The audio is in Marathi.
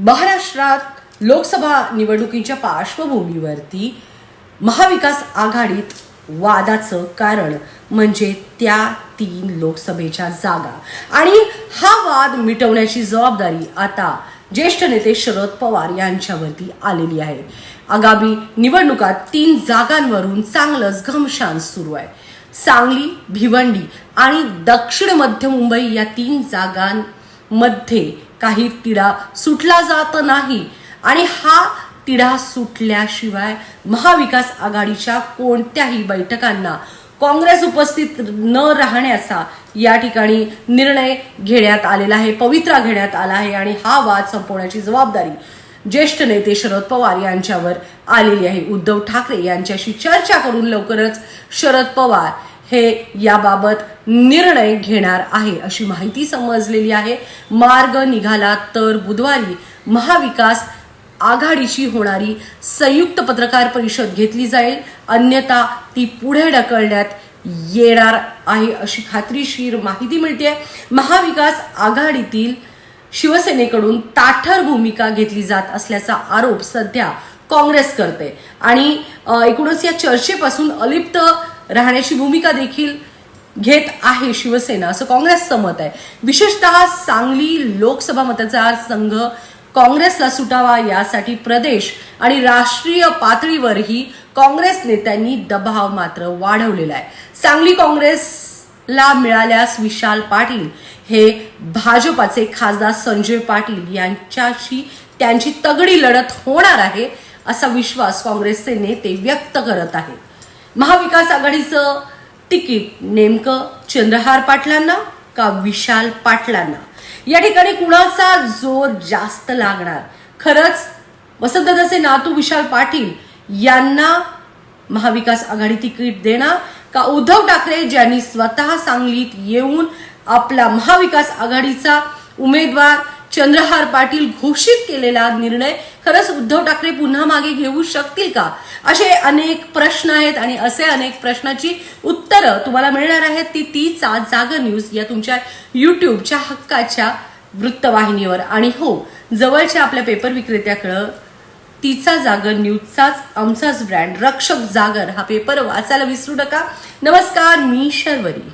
महाराष्ट्रात लोकसभा निवडणुकीच्या पार्श्वभूमीवरती महाविकास आघाडीत वादाचं कारण म्हणजे त्या तीन लोकसभेच्या जागा. आणि हा वाद मिटवण्याची जबाबदारी आता ज्येष्ठ नेते शरद पवार यांच्यावरती आलेली आहे. आगामी निवडणुकात तीन जागांवरून चांगलंच घमशान सुरू आहे. सांगली भिवंडी आणि दक्षिण मध्य मुंबई या तीन जागांमध्ये काही तिढा सुटला जात नाही. आणि हा तिढा सुटल्याशिवाय महाविकास आघाडीच्या कोणत्याही बैठकांना काँग्रेस उपस्थित न राहण्याचा या ठिकाणी निर्णय घेण्यात आलेला आहे पवित्रा घेण्यात आला आहे. आणि हा वाद संपवण्याची जबाबदारी ज्येष्ठ नेते शरद पवार यांच्यावर आलेली आहे. उद्धव ठाकरे यांच्याशी चर्चा करून लवकरच शरद पवार हे याबाबत निर्णय घेणार आहे अशी माहिती समजलेली आहे. मार्ग निघाला तर बुधवारी महाविकास आघाडीची होणारी संयुक्त पत्रकार परिषद घेतली जाईल. अन्यथा ती पुढे ढकलण्यात येणार आहे अशी खात्रीशीर माहिती मिळते महाविकास आघाडीतील शिवसेनेकडून ताठर भूमिका घेतली जात असल्याचा आरोप सध्या काँग्रेस करते आणि एकूणच या चर्चेपासून अलिप्त राहण्याची भूमिका देखील घेत आहे शिवसेना असं काँग्रेसचं मत आहे. विशेषतः सांगली लोकसभा मतदारसंघ काँग्रेसला सुटावा यासाठी प्रदेश आणि राष्ट्रीय पातळीवरही काँग्रेस नेत्यांनी दबाव मात्र वाढवलेला आहे. सांगली काँग्रेसला मिळाल्यास विशाल पाटील हे भाजपाचे खासदार संजय पाटील यांच्याशी त्यांची तगडी लढत होणार आहे असा विश्वास काँग्रेसचे नेते व्यक्त करत आहेत. महाविकास आघाडीचं तिकीट नेमकं चंद्रहार पाटलांना का विशाल पाटलांना? या ठिकाणी कुणाचा जोर जास्त लागणार? खरंच वसंतदाचे नातू विशाल पाटील यांना महाविकास आघाडी तिकीट देणार का उद्धव ठाकरे ज्यांनी स्वतः सांगलीत येऊन आपला महाविकास आघाडीचा उमेदवार चंद्रहार पाटील घोषित केलेला निर्णय खरंच उद्धव ठाकरे पुन्हा मागे घेऊ शकतील का? असे अनेक प्रश्न आहेत आणि असे अनेक प्रश्नाची उत्तरं तुम्हाला मिळणार आहेत. ती तीचा जागा न्यूज या तुमच्या युट्यूबच्या हक्काच्या वृत्तवाहिनीवर. आणि हो जवळच्या आपल्या पेपर विक्रेत्याकडं तिचा जागर न्यूजचाच आमचाच ब्रँड रक्षक जागर हा पेपर वाचायला विसरू नका. नमस्कार मी शर्वरी.